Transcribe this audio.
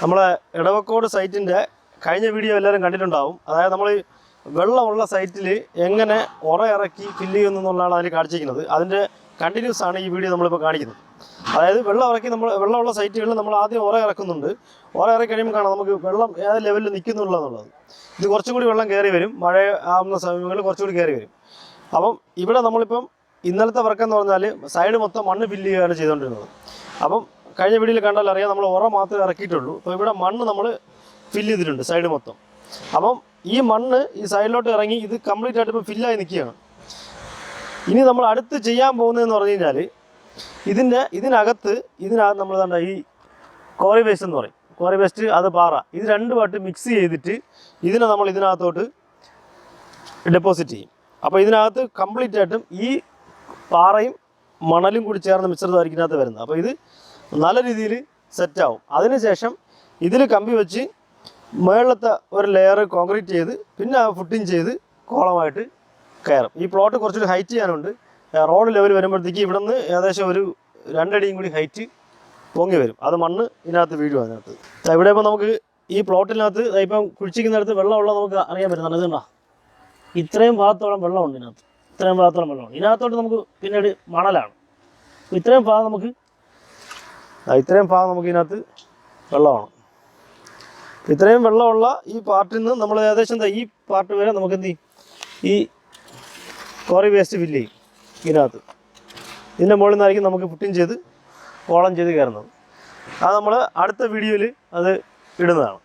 നമ്മളെ ഇടവക്കോട് സൈറ്റിന്റെ കഴിഞ്ഞ വീഡിയോ എല്ലാവരും കണ്ടിട്ടുണ്ടാവും. അതായത് നമ്മൾ വെള്ളമുള്ള സൈറ്റിൽ എങ്ങനെ ഉറ ഇറക്കി ഫില്ല് ചെയ്യുന്നു എന്നുള്ളതാണ് അതിൽ കാണിച്ചിരിക്കുന്നത്. അതിന്റെ കണ്ടിന്യൂസ് ആണ് ഈ വീഡിയോ നമ്മളിപ്പോൾ കാണിക്കുന്നത്. അതായത് വെള്ളം ഇറക്കി നമ്മൾ വെള്ളമുള്ള സൈറ്റുകളിൽ നമ്മൾ ആദ്യം ഉറ ഇറക്കുന്നുണ്ട്. ഉറ ഇറക്കി കഴിയുമ്പോൾ കാണാം നമുക്ക് വെള്ളം ഏത് ലെവലിൽ നിൽക്കുന്നുള്ളതെന്നുള്ളത് ഇത് കുറച്ചും കൂടി വെള്ളം കയറി വരും. മഴ ആവുന്ന സമയങ്ങളിൽ കുറച്ചുകൂടി കയറി വരും. അപ്പം ഇവിടെ നമ്മളിപ്പം ഇന്നലത്തെ വർക്ക് എന്ന് പറഞ്ഞാൽ സൈഡ് മൊത്തം മണ്ണ് ഫില്ല് ചെയ്യുകയാണ് ചെയ്തുകൊണ്ടിരുന്നത് അപ്പം കഴിഞ്ഞ വീഡിയോയിൽ കണ്ടാൽ അറിയാം നമ്മൾ ഉറ മാത്രമേ ഇറക്കിയിട്ടുള്ളൂ. അപ്പോൾ ഇവിടെ മണ്ണ് നമ്മൾ ഫില്ല് ചെയ്തിട്ടുണ്ട് സൈഡ് മൊത്തം. അപ്പം ഈ മണ്ണ് ഈ സൈഡിലോട്ട് ഇറങ്ങി ഇത് കംപ്ലീറ്റ് ആയിട്ട് ഇപ്പോൾ ഫില്ലായി നിൽക്കുകയാണ്. ഇനി നമ്മൾ അടുത്ത് ചെയ്യാൻ പോകുന്നതെന്ന് പറഞ്ഞു കഴിഞ്ഞാൽ ഇതിന്റെ ഇതിനകത്ത് ഇതിനകത്ത് നമ്മൾ കണ്ട ഈ കോറി വേസ്റ്റ് എന്ന് പറയും. കോറി വേസ്റ്റ് അത് പാറ. ഇത് രണ്ട് രണ്ടുമായിട്ട് മിക്സ് ചെയ്തിട്ട് ഇതിനെ നമ്മൾ ഇതിനകത്തോട്ട് ഡെപ്പോസിറ്റ് ചെയ്യും. അപ്പോൾ ഇതിനകത്ത് കംപ്ലീറ്റ് ആയിട്ടും ഈ പാറയും മണലും കൂടി ചേർന്ന് മിശ്രിതമായിരിക്കും ഇതിനകത്ത് വരുന്നത്. അപ്പോൾ ഇത് നല്ല രീതിയിൽ സെറ്റാവും അതിനുശേഷം ഇതിൽ കമ്പി വെച്ച് മുകളിലത്തെ ഒരു ലെയർ കോൺക്രീറ്റ് ചെയ്ത് പിന്നെ ഫുട്ടിങ് ചെയ്ത് കോളമായിട്ട് കയറും. ഈ പ്ലോട്ട് കുറച്ചൊരു ഹൈറ്റ് ചെയ്യാനുണ്ട്. റോഡ് ലെവൽ വരുമ്പോഴത്തേക്ക് ഇവിടെ നിന്ന് ഏകദേശം ഒരു രണ്ടടിയും കൂടി ഹൈറ്റ് പൊങ്ങി വരും. അത് മണ്ണ് ഇതിനകത്ത് വീഴും അതിനകത്ത്. ഇവിടെ ഇപ്പോൾ നമുക്ക് ഈ പ്ലോട്ടിനകത്ത് ഇപ്പം കുഴിച്ചിരിക്കുന്നിടത്ത് വെള്ളമുള്ളത് നമുക്ക് അറിയാൻ പറ്റുന്നുണ്ട്. ഇതുണ്ടോ ഇത്രയും ഭാഗത്തോളം വെള്ളമുണ്ട് ഇതിനകത്ത്. ഇത്രയും ഭാഗത്തോളം വെള്ളമുണ്ട്. ഇതിനകത്തോട്ട് നമുക്ക് പിന്നീട് മണലാണ്. ഇത്രയും ഭാഗം നമുക്ക് ഇത്രയും ഭാഗം നമുക്ക് ഇതിനകത്ത് വെള്ളമാണ്. ഇത്രയും വെള്ളമുള്ള ഈ പാർട്ടിൽ നിന്ന് നമ്മൾ ഏകദേശം എന്താ ഈ പാർട്ട് വരെ നമുക്ക് എന്ത് ഈ കോറി വേസ്റ്റ് ഫില്ല് ചെയ്യും ഇതിനകത്ത്. ഇതിന്റെ മുകളിൽ നിന്നായിരിക്കും നമുക്ക് പുട്ടിങ് ചെയ്ത് കോളം ചെയ്ത് കയറുന്നത്. അത് നമ്മൾ അടുത്ത വീഡിയോയിൽ അത് ഇടുന്നതാണ്.